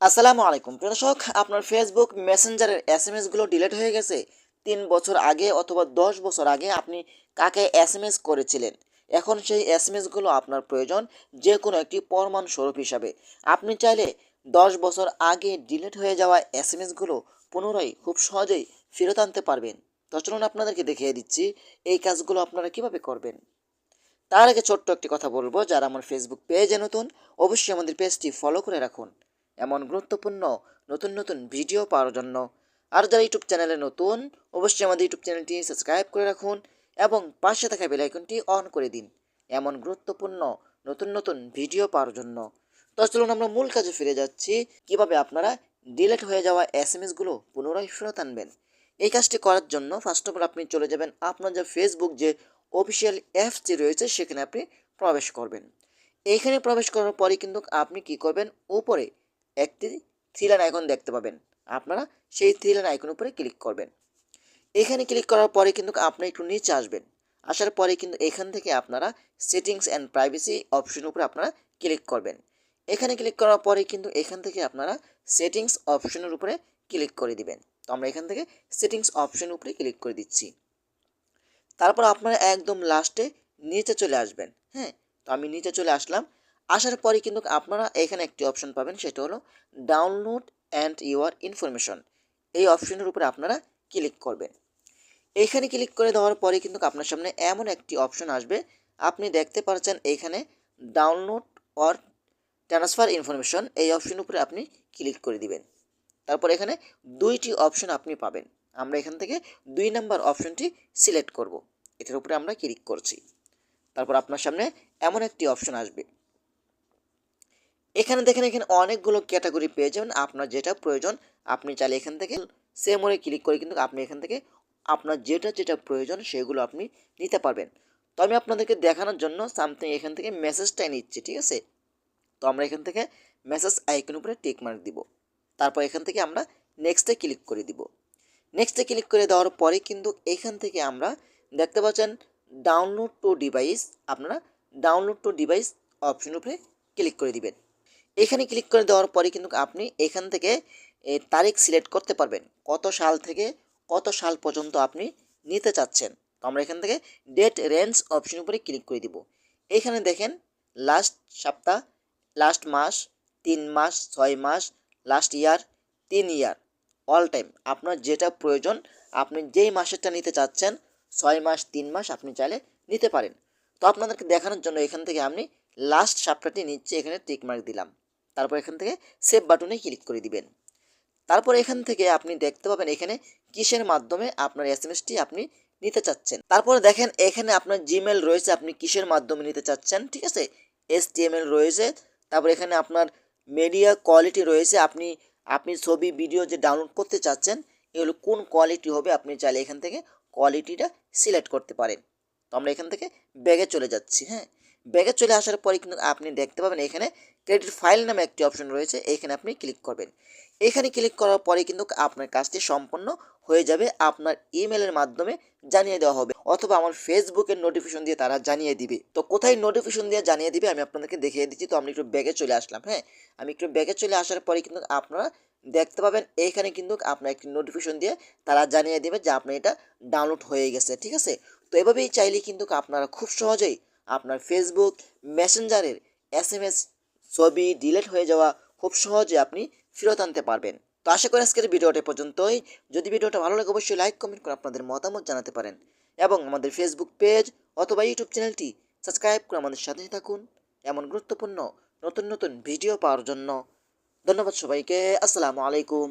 আসসালামু আলাইকুম। দর্শক, আপনার ফেসবুক মেসেঞ্জারের এস এম এসগুলো ডিলেট হয়ে গেছে। তিন বছর আগে অথবা দশ বছর আগে আপনি কাকে এস এম এস করেছিলেন? এখন সেই এস এম এসগুলো আপনার প্রয়োজন যে কোনো একটি প্রমাণ স্বরূপ হিসাবে। আপনি চাইলে দশ বছর আগে ডিলিট হয়ে যাওয়া এস এম এসগুলো পুনরায় খুব সহজেই ফেরত আনতে পারবেন। তো চলুন আপনাদেরকে দেখিয়ে দিচ্ছি এই কাজগুলো আপনারা কীভাবে করবেন। তার আগে ছোট্ট একটি কথা বলব, যারা আমার ফেসবুক পেজে নতুন, অবশ্যই আমাদের পেজটি ফলো করে রাখুন। এমন গুরুত্বপূর্ণ নতুন নতুন ভিডিও পাওয়ার জন্য। আর যারা ইউটিউব চ্যানেলে নতুন, অবশ্যই আমাদের ইউটিউব চ্যানেলটি সাবস্ক্রাইব করে রাখুন এবং পাশে থাকা বেল আইকনটি অন করে দিন। এমন গুরুত্বপূর্ণ নতুন নতুন ভিডিও পাওয়ার জন্য। তো চলুন আমরা মূল কাজে ফিরে যাচ্ছি। কীভাবে আপনারা ডিলেট হয়ে যাওয়া এস এম এসগুলো পুনরায় ফেরত আনবেন? এই কাজটি করার জন্য ফার্স্ট অফ অল আপনি চলে যাবেন আপনার যে ফেসবুক যে অফিসিয়াল অ্যাপসটি রয়েছে, সেখানে আপনি প্রবেশ করবেন। এইখানে প্রবেশ করার পরে কিন্তু আপনি কি করবেন? উপরে একটি থ্রি লাইন আইকন দেখতে পাবেন। আপনারা সেই থ্রি লাইন আইকন উপরে ক্লিক করবেন। এখানে ক্লিক করার পরে কিন্তু আপনি একটু নিচে আসবেন। আসার পরে কিন্তু এখান থেকে আপনারা সেটিংস অ্যান্ড প্রাইভেসি অপশন উপরে আপনারা ক্লিক করবেন। এখানে ক্লিক করার পরে কিন্তু এখান থেকে আপনারা সেটিংস অপশনের উপরে ক্লিক করে দিবেন। তো আমরা এখান থেকে সেটিংস অপশন উপরে ক্লিক করে দিচ্ছি। তারপর আপনারা একদম লাস্টে নিচে চলে আসবেন। হ্যাঁ তো আমি নিচে চলে আসলাম। আসার পরে কিন্তু আপনারা এখানে একটি অপশন পাবেন, সেটা হলো ডাউনলোড অ্যান্ড ইউর ইনফরমেশন এই অপশনের উপরে আপনারা ক্লিক করবেন। এইখানে ক্লিক করে দেওয়ার পরে কিন্তু আপনার সামনে এমন একটি অপশন আসবে। আপনি দেখতে পাচ্ছেন এইখানে ডাউনলোড অর ট্রান্সফার ইনফরমেশন এই অপশন উপরে আপনি ক্লিক করে দিবেন। তারপর এখানে দুইটি অপশন আপনি পাবেন। আমরা এখান থেকে দুই নাম্বার অপশনটি সিলেক্ট করব। এটার উপরে আমরা ক্লিক করছি। তারপর আপনার সামনে এমন একটি অপশন আসবে। এখানে দেখেন, এখানে অনেকগুলো ক্যাটাগরি পেয়ে যাবেন। আপনার যেটা প্রয়োজন, আপনি চাইলে এখান থেকে সেম সেমরে ক্লিক করে কিন্তু আপনি এখান থেকে আপনার যেটা যেটা প্রয়োজন সেগুলো আপনি নিতে পারবেন। তো আমি আপনাদেরকে দেখানোর জন্য সামথিং এখান থেকে মেসেজটাই নিচ্ছি, ঠিক আছে? তো আমরা এখান থেকে মেসেজ আইকন উপরে টিক মার্ক দিব। তারপর এখান থেকে আমরা নেক্সটে ক্লিক করে দিব। নেক্সটে ক্লিক করে দেওয়ার পরে কিন্তু এখান থেকে আমরা দেখতে পাচ্ছেন ডাউনলোড টু ডিভাইস আপনারা ডাউনলোড টু ডিভাইস অপশন উপরে ক্লিক করে দিবেন। এখানে ক্লিক করে দেওয়ার পরে কিন্তু আপনি এখান থেকে তারিখ সিলেক্ট করতে পারবেন। কত সাল থেকে কত সাল পর্যন্ত আপনি নিতে চাচ্ছেন। তো আমরা এখান থেকে ডেট রেঞ্জ অপশন উপরে ক্লিক করে দিব। এখানে দেখেন লাস্ট সপ্তাহ লাস্ট মাস, তিন মাস, ছয় মাস লাস্ট ইয়ার তিন ইয়ার অল টাইম আপনার যেটা প্রয়োজন, আপনি যেই মাসেরটা নিতে চাচ্ছেন, ছয় মাস, তিন মাস আপনি চাইলে নিতে পারেন। তো আপনাদেরকে দেখানোর জন্য এখান থেকে আপনি লাস্ট সপ্তাহটি নিচ্ছে, এখানে টিক মার্ক দিলাম। তারপর এখান থেকে সেভ বাটনে ক্লিক করে দিবেন। তারপর এখান থেকে আপনি দেখতে পাবেন এখানে কিসের মাধ্যমে আপনার এস এম এসটি আপনি নিতে চাচ্ছেন। তারপরে দেখেন এখানে আপনার জিমেল রয়েছে, আপনি কিসের মাধ্যমে নিতে চাচ্ছেন, ঠিক আছে? এস রয়েছে, তারপর এখানে আপনার মিডিয়া কোয়ালিটি রয়েছে, আপনি আপনি ছবি ভিডিও যে ডাউনলোড করতে চাচ্ছেন, এগুলো কোন কোয়ালিটি হবে আপনি চাইলে এখান থেকে কোয়ালিটিটা সিলেক্ট করতে পারেন। তো আমরা এখান থেকে ব্যাগে চলে যাচ্ছি হ্যাঁ? ব্যাগে চলে আসার পরে কিন্তু আপনি দেখতে পাবেন এখানে ক্রেডিট ফাইল নামে একটি অপশন রয়েছে, এখানে আপনি ক্লিক করবেন। এখানে ক্লিক করার পরে কিন্তু আপনার কাজটি সম্পন্ন হয়ে যাবে, আপনার ইমেলের মাধ্যমে জানিয়ে দেওয়া হবে অথবা আমার ফেসবুকের নোটিফিকেশন দিয়ে তারা জানিয়ে দিবে। তো কোথায় নোটিফিকেশন দিয়ে জানিয়ে দিবে আমি আপনাদেরকে দেখিয়ে দিচ্ছি, তো আমি একটু ব্যাগে চলে আসলাম হ্যাঁ? আমি একটু ব্যাগে চলে আসার পরে কিন্তু আপনারা দেখতে পাবেন এইখানে কিন্তু আপনার একটি নোটিফিকেশন দিয়ে তারা জানিয়ে দেবে যে আপনার এটা ডাউনলোড হয়ে গেছে, ঠিক আছে? তো এভাবেই চাইলে কিন্তু আপনারা খুব সহজেই আপনার ফেসবুক মেসেঞ্জারের এস এম এস ছবি ডিলিট হয়ে যাওয়া খুব সহজে আপনি ফেরত আনতে পারবেন। তো আশা করি আজকের ভিডিওটা পর্যন্তই। যদি ভিডিওটা ভালো লাগে, অবশ্যই লাইক কমেন্ট করে আপনাদের মতামত জানাতে পারেন। এবং আমাদের ফেসবুক পেজ অথবা ইউটিউব চ্যানেলটি সাবস্ক্রাইব করে আমাদের সাথে থাকুন এমন গুরুত্বপূর্ণ নতুন নতুন ভিডিও পাওয়ার জন্য। ধন্যবাদ সবাইকে। আসসালামু আলাইকুম।